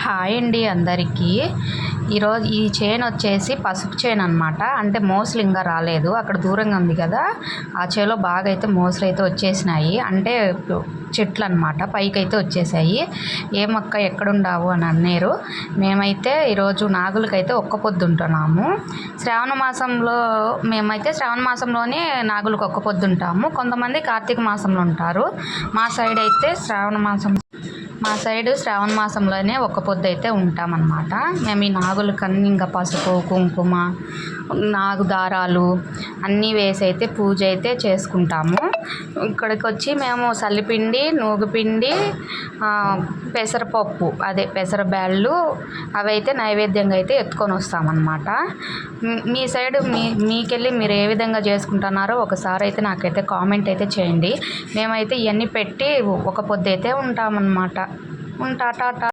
Hi అండి అందరికీ. ఈరోజు ఈ చైన్ వచ్చేసి పసుపు చైన్ అనమాట అంటే మోసలు ఇంకా రాలేదు. అక్కడ దూరంగా ఉంది కదా. ఆ చేలో బాగా అయితే మోసలు అయితే వచ్చేసినాయి. అంటే చెట్లు అనమాట పైకి అయితే వచ్చేసాయి. ఏ మొక్క ఎక్కడుండావు అని అన్నారు. మేమైతే ఈరోజు నాగులకైతే ఒక్క పొద్దుంటున్నాము శ్రావణ మాసంలో మేమైతే శ్రావణ మాసంలోనే నాగులకు ఒక్క పొద్దుంటాము కొంతమంది కార్తీక మాసంలో ఉంటారు. మా సైడ్ అయితే శ్రావణ మాసం మా సైడ్ శ్రావణ మాసంలోనే ఒక్క పొద్దు అయితే ఉంటామన్నమాట. మేము ఈ నాగులకన్నీ ఇంకా పసుపు కుంకుమ నాగు దారాలు అన్నీ వేసి అయితే పూజ అయితే చేసుకుంటాము. ఇక్కడికి వచ్చి మేము సల్లిపిండి నూగుపిండి పెసరపప్పు అదే పెసరబ్యాళ్ళు అవి అయితే నైవేద్యంగా అయితే ఎత్తుకొని వస్తామన్నమాట. మీ- మీ సైడ్ మీ మీకెళ్ళి మీరు ఏ విధంగా చేసుకుంటున్నారో ఒకసారి అయితే నాకైతే కామెంట్ అయితే చేయండి. మేమైతే ఇవన్నీ పెట్టి ఒక పొద్దు అయితే ఉంటామన్నమాట. ఉంటా టాటా.